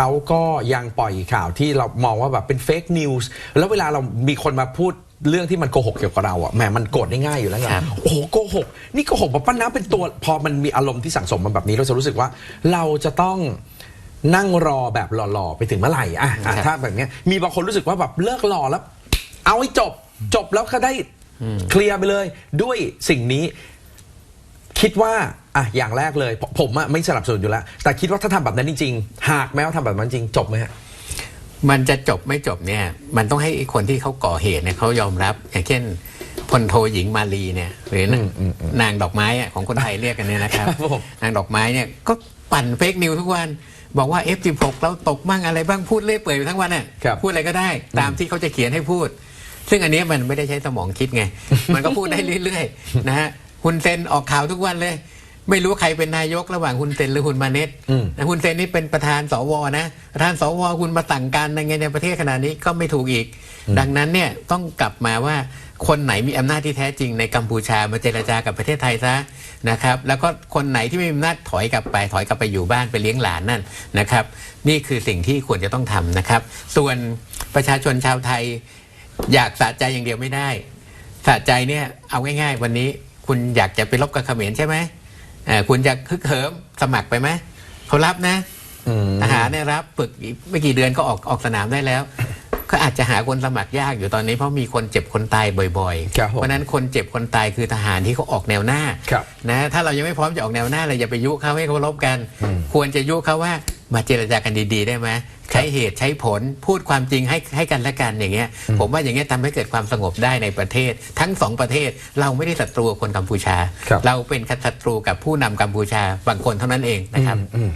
เขาก็ยังปล่อยข่าวที่เรามองว่าแบบเป็นเฟกนิวส์แล้วเวลาเรามีคนมาพูดเรื่องที่มันโกหกเกี่ยวกับเราอะแหมมันโกรธได้ง่ายอยู่แล้วไงครับ โอ้โหโกหกนี่โกหกแบบป้าน้ำเป็นตัว พอมันมีอารมณ์ที่สั่งสมมาแบบนี้เราจะรู้สึกว่าเราจะต้องนั่งรอแบบหล่อๆไปถึงเมื่อไหร่อะอะครับถ้าแบบเนี้ยมีบางคนรู้สึกว่าแบบเลิกรอแล้ว เอาให้จบจบแล้วก็ได้เคลียร์ไปเลย ด้วยสิ่งนี้ คิดว่า อะอย่างแรกเลยผมผมอะไม่สนับสนุนอยู่แล้ว แต่คิดว่าถ้าทำแบบนั้นจริงๆ หากแม้ว่าทำแบบนั้นจริงจบไหมฮะมันจะจบไม่จบเนี่ย มันต้องให้คนที่เขาก่อเหตุเนี่ยเขายอมรับ อย่างเช่นพลโทหญิงมาลีเนี่ย หรือนางอืมอืมอืมนางดอกไม้อะของคนไทยเรียกกันเนี่ยนะครับครับผมนางดอกไม้เนี่ยก็ปั่นเฟกนิวทุกวันบอกว่า F16 เราตกบ้างอะไรบ้างพูดเล่อยเปื่อยอยู่ทั้งวันน่ะครับพูดอะไรก็ได้ตามที่เขาจะเขียนให้พูด ซึ่งอันเนี้ยมันไม่ได้ใช้สมองคิดไง มันก็พูดได้เรื่อยๆนะฮะฮุนเซนออกข่าวทุกวันเลย ไม่รู้ใครเป็นนายกระหว่างฮุนเซนหรือฮุนมาเน็ตอืมนะฮุนเซนนี่เป็นประธานสวนะ ประธานสวคุณมาสั่งการในไงในประเทศขนาดนี้ก็ไม่ถูกอีก ดังนั้นเนี่ยต้องกลับมาว่าคนไหนมีอำนาจที่แท้จริงในกัมพูชามาเจรจากับประเทศไทยซะนะครับ แล้วก็คนไหนที่ไม่มีอำนาจถอยกลับไปถอยกลับไปอยู่บ้านไปเลี้ยงหลานนั่นนะครับ นี่คือสิ่งที่ควรจะต้องทำนะครับ ส่วนประชาชนชาวไทยอยากสะใจอย่างเดียวไม่ได้สะใจเนี่ยเอาง่าย ๆ วันนี้คุณอยากจะไปรบกับเขมรใช่ไหมเอ่อ คุณจะฮึกเหิมสมัครไปไหมเขารับนะอืมทหารเนี่ยรับฝึกอีกไม่กี่เดือนก็ออกออกสนามได้แล้ว ก็อาจจะหาคนสมัครยากอยู่ตอนนี้เพราะมีคนเจ็บคนตายบ่อยครับๆผมเพราะฉะนั้นคนเจ็บคนตายคือทหารที่เขาออกแนวหน้าครับนะถ้าเรายังไม่พร้อมจะออกแนวหน้าเลยอย่าไปยุเขาให้เขารบกันอืมควรจะยุเขาว่ามาเจรจากันดีๆ ได้ไหม ใช้เหตุใช้ผลพูดความจริงให้ให้กันและกันอย่างเงี้ยผมว่าอย่างเงี้ยทำให้เกิดความสงบได้ในประเทศ ทั้งสองประเทศเราไม่ได้ศัตรูกับคนกัมพูชาครับเราเป็นศัตรูกับผู้นำกัมพูชาบางคนเท่านั้นเองนะครับอืม